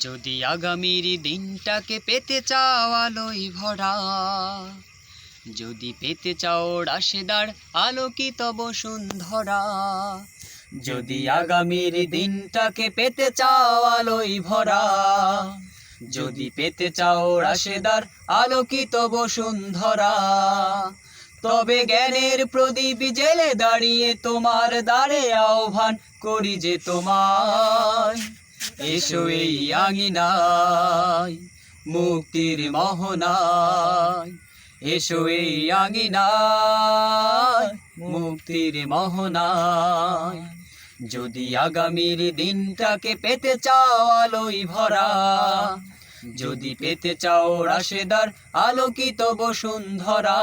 যদি আগামীর দিনটাকে পেতে চাও আলোই ভরা, যদি পেতে চাও রাশেদার আলোকিত বসুন্ধরা, যদি আগামীর দিনটাকে পেতে চাও আলোই ভরা, যদি পেতে চাও রাশেদার আলোকিত বসুন্ধরা, তবে জ্ঞানের প্রদীপ জেলে দাঁড়িয়ে তোমার দ্বারে আহ্বান করি যে তোমায়। এসো এই আঙিনায়, মুক্তির মোহনায়। এসো এই আঙিনায়, মুক্তির মোহনায়। যদি আগামীর দিনটাকে পেতে চাও আলোই ভরা, যদি পেতে চাও রাশেদার আলোকিত বসুন্ধরা,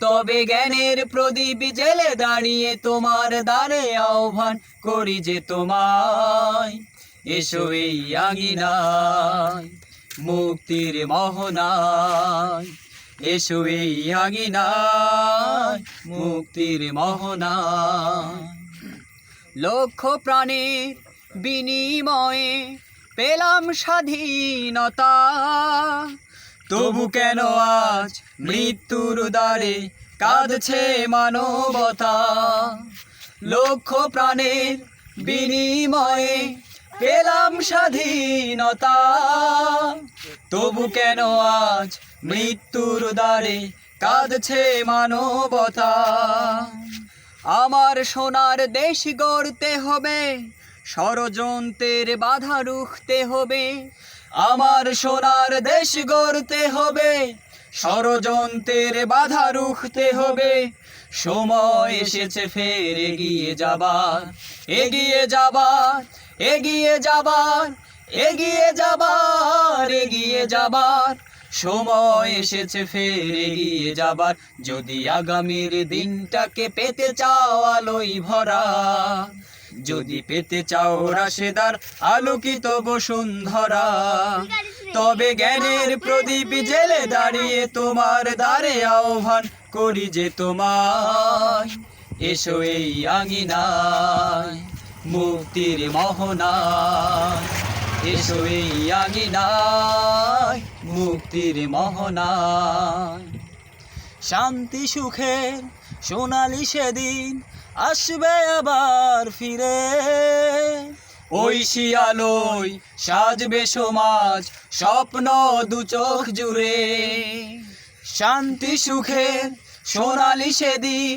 তবে জ্ঞানের প্রদীপ জেলে দাঁড়িয়ে তোমার দ্বারে আহ্বান করি যে তোমায়। এসো এই মুক্তির মোহনায়। এসো এই মুক্তির মোহনায়। লক্ষ প্রাণের বিনিময়ে পেলাম স্বাধীনতা। তবু কেন আজ মৃত্যুর দ্বারে কাঁদছে মানবতা? লক্ষ প্রাণের বিনিময়ে পেলাম স্বাধীনতা। তবু কেন আজ মৃত্যুর দ্বারে কাঁদছে মানবতা? আমার সোনার দেশ গড়তে হবে, ষড়যন্ত্রের বাধা রুখতে হবে। আমার সোনার দেশ গড়তে হবে, ষড়যন্ত্রের বাধা রুখতে হবে। সময় এসেছে, ফের এগিয়ে যাবার এগিয়ে যাবার। এগিয়ে যাবার এগিয়ে যাবার এগিয়ে যাবার। সময় এসেছে, ফের এগিয়ে যাবার। যদি আগামীর দিনটাকে পেতে চাও আলোই ভরা, যদি পেতে চাও রাশেদার, আলোকিত বসুন্ধরা। তবে জ্ঞানের প্রদীপ জেলে দাঁড়িয়ে তোমার দ্বারে আহ্বান করি যে তোমায়, এসো এই আঙিনায়। মুক্তির মোহনায় এসো এই আঙিনায় মুক্তির মোহনায় শান্তি, সুখের সোনালি সেদিন আসবে আবার ফিরে। ওই শিয়ালই সাজবে সমাজ স্বপ্ন দু চোখ জুড়ে। শান্তি, সুখের সোনালি সেদিন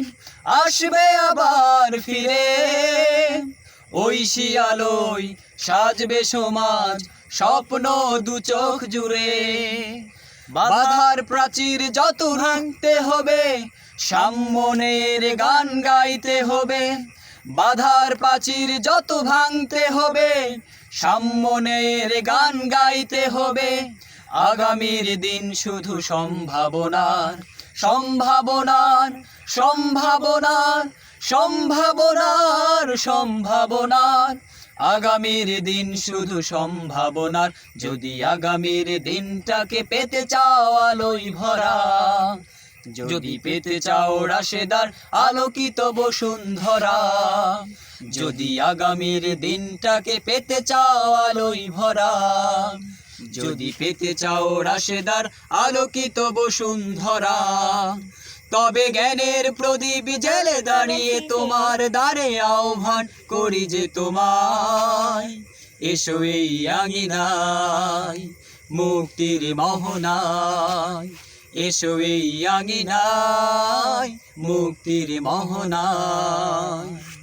আসবে আবার ফিরে। ওই শিয়ালই সাজবে সমাজ স্বপ্ন দু চোখ জুড়ে। বাধার প্রাচীর যত ভাঙতে হবে সাম্যনের গান গাইতে হবে। বাধার প্রাচীর যত ভাঙতে হবে সাম্যনের গান গাইতে হবে। আগামীর দিন শুধু সম্ভাবনার সম্ভাবনার সম্ভাবনার সম্ভাবনার সম্ভাবনার। আগামীর দিন শুধু সম্ভাবনার। যদি আগামীর দিনটাকে পেতে চাও আলোই ভরা। যদি পেতে চাও রাশেদার, আলোকিত বসুন্ধরা। যদি আগামীর দিনটাকে পেতে চাও আলোই ভরা। যদি পেতে চাও রাশেদার, আলোকিত বসুন্ধরা। তবে জ্ঞানের প্রদীপ জেলে দাঁড়িয়ে তোমার দ্বারে আহ্বান করি যে তোমায়। এসো এই আঙিনায়, মুক্তির মোহনায়। এসো এই আঙিনায়, মুক্তির মোহনায়।